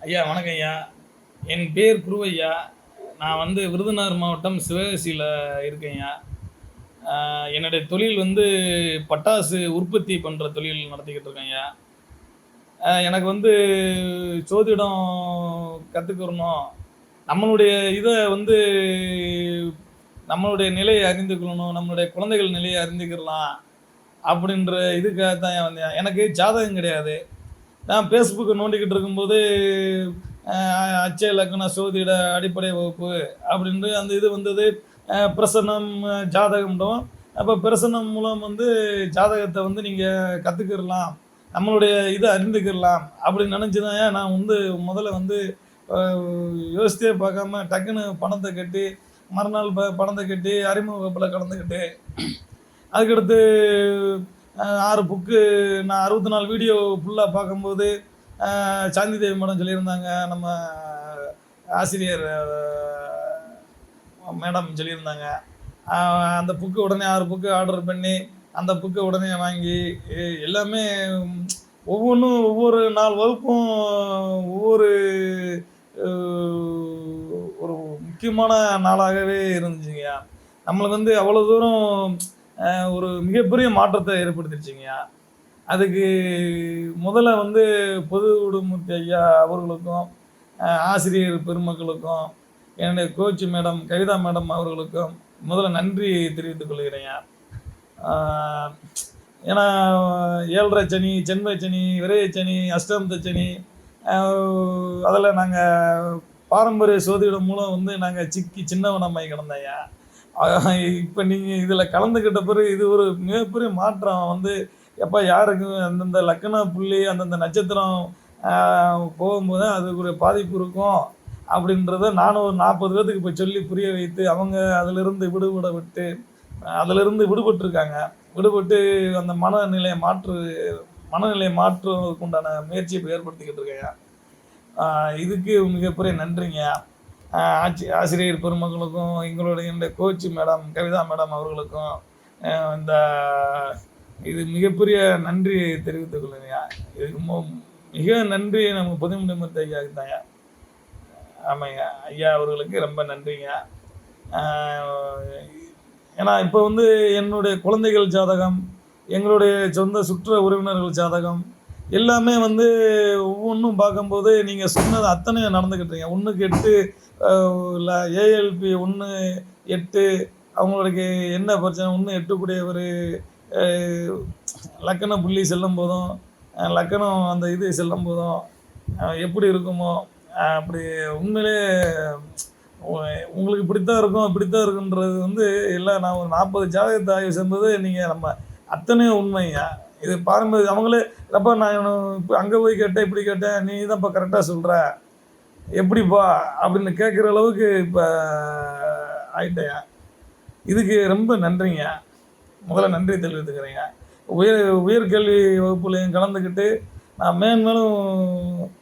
ஐயா வணக்கம் ஐயா. என் பேர் குருவையா நான் வந்து விருதுநகர் மாவட்டம் சிவகாசியில் இருக்கேன்யா என்னுடைய தொழில் வந்து பட்டாசு உற்பத்தி பண்ணுற தொழில் நடத்திக்கிட்டு இருக்கேன்யா எனக்கு வந்து சோதிடம் கற்றுக்கிறணும் நம்மளுடைய இதை வந்து நம்மளுடைய நிலையை அறிந்து கொள்ளணும் நம்மளுடைய குழந்தைகள் நிலையை அறிந்துக்கிடலாம் அப்படின்ற இதுக்காக தான் வந்தேன் எனக்கு ஜாதகம் கிடையாது. நான் ஃபேஸ்புக்கை நோண்டிக்கிட்டு இருக்கும்போது அஹ், இலக்கண லக்ன சோதிட அடிப்படை வகுப்பு அப்படின்ட்டு அந்த இது வந்தது. பிரசனம் பிரசன்னம் ஜாதகம்டும் அப்போ பிரசன்னம் மூலம் வந்து ஜாதகத்தை வந்து நீங்கள் கற்றுக்கிடலாம் நம்மளுடைய இதை அறிந்துக்கிடலாம் அப்படின்னு நினச்சி தான் நான் வந்து முதல்ல வந்து யோசித்தே பார்க்காம டக்குன்னு பணத்தை கட்டி மறுநாள் ப பணத்தை கட்டி அறிமுக வகுப்பில் கலந்துக்கிட்டு அதுக்கடுத்து ஆறு புக்கு நான் அறுபத்தி நாலு வீடியோ ஃபுல்லாக பார்க்கும்போது சாந்தி தேவி மேடம் சொல்லியிருந்தாங்க நம்ம ஆசிரியர் மேடம் சொல்லியிருந்தாங்க. அந்த புக்கு உடனே ஆறு புக்கு ஆர்டர் பண்ணி அந்த புக்கை உடனே வாங்கி எல்லாமே ஒவ்வொன்றும் ஒவ்வொரு நாள் வகுப்பும் ஒவ்வொரு ஒரு முக்கியமான நாளாகவே இருந்துச்சுங்கய்யா. நம்மளுக்கு வந்து அவ்வளோ தூரம் ஒரு மிகப்பெரிய மாற்றத்தை ஏற்படுத்திடுச்சுங்கய்யா அதுக்கு முதல்ல வந்து பொது உடுமூர்த்தி ஐயா அவர்களுக்கும் ஆசிரியர் பெருமக்களுக்கும் என்னுடைய கோச் மேடம் கவிதா மேடம் அவர்களுக்கும் முதல்ல நன்றி தெரிவித்துக் கொள்கிறேன் ஏன்னா ஏழரை சனி சென்மை சனி விரைய சனி அஷ்டமத்த சனி அதில் நாங்கள் பாரம்பரிய சோதியோட மூலம் வந்து நாங்கள் சிக்கி சின்னவனம்மாய் கிடந்தையா இப்போ நீங்கள் இதில் கலந்துக்கிட்ட பிறகு இது ஒரு மிகப்பெரிய மாற்றம். வந்து எப்போ யாருக்கு அந்தந்த லக்கண புள்ளி அந்தந்த நட்சத்திரம் போகும்போது அதுக்குரிய பாதிப்பு இருக்கும் அப்படின்றத நானும் ஒரு நாற்பது பேர்த்துக்கு இப்போ சொல்லி புரிய வைத்து அவங்க அதிலிருந்து விடுபட விட்டு அதிலிருந்து விடுபட்டிருக்காங்க. விடுபட்டு அந்த மனநிலையை மாற்று மனநிலையை மாற்றுவதற்குண்டான முயற்சியை இப்போ ஏற்படுத்திக்கிட்டு இருக்கேன் இதுக்கு மிகப்பெரிய நன்றிங்க. ஆட்சி ஆசிரியர் பெருமக்களுக்கும் எங்களுடைய இந்த கோச் மேடம் கவிதா மேடம் அவர்களுக்கும் இந்த இது மிகப்பெரிய நன்றி தெரிவித்துக் கொள்ளுங்கய்யா இது ரொம்ப மிக நன்றி நம்ம பொதுமுடிமத்த ஐயாவுக்கு தாங்க ஆமாங்க ஐயா. அவர்களுக்கு ரொம்ப நன்றிங்க. ஏன்னா இப்போ வந்து என்னுடைய குழந்தைகள் ஜாதகம் எங்களுடைய சொந்த சுற்ற உறவினர்கள் ஜாதகம் எல்லாமே வந்து ஒவ்வொன்றும் பார்க்கும்போது நீங்கள் சொன்னது அத்தனை நடந்துக்கிட்டீங்க ஒன்றுக்கு எட்டு இல்லை ஏஎல்பி ஒன்று எட்டு அவங்களுக்கு என்ன பிரச்சனை? ஒன்று எட்டுக்கூடிய ஒரு லக்கண புள்ளி செல்லும் போதும் லக்கணம் அந்த இது செல்லும் போதும் எப்படி இருக்குமோ அப்படி உண்மையிலே உங்களுக்கு இப்படித்தான் இருக்கும் இப்படித்தான் இருக்குன்றது வந்து எல்லாம் நான் ஒரு நாற்பது ஜாதகத்தை ஆய்வு செஞ்சது நீங்கள் நம்ம அத்தனையும் உண்மைங்க. இது பாரம்பரிய அவங்களே அப்போ நான் இப்போ அங்கே போய் கேட்டேன் இப்படி கேட்டேன் நீ தான் இப்போ கரெக்டாக சொல்கிற எப்படிப்பா? அப்படின்னு கேட்குற அளவுக்கு இப்போ ஆயிட்டேன். இதுக்கு ரொம்ப நன்றிங்க. முதல்ல நன்றி தெரிவித்துக்கிறேங்க. உயர் உயர்கல்வி வகுப்புலையும் கலந்துக்கிட்டு நான் மேன்மேலும்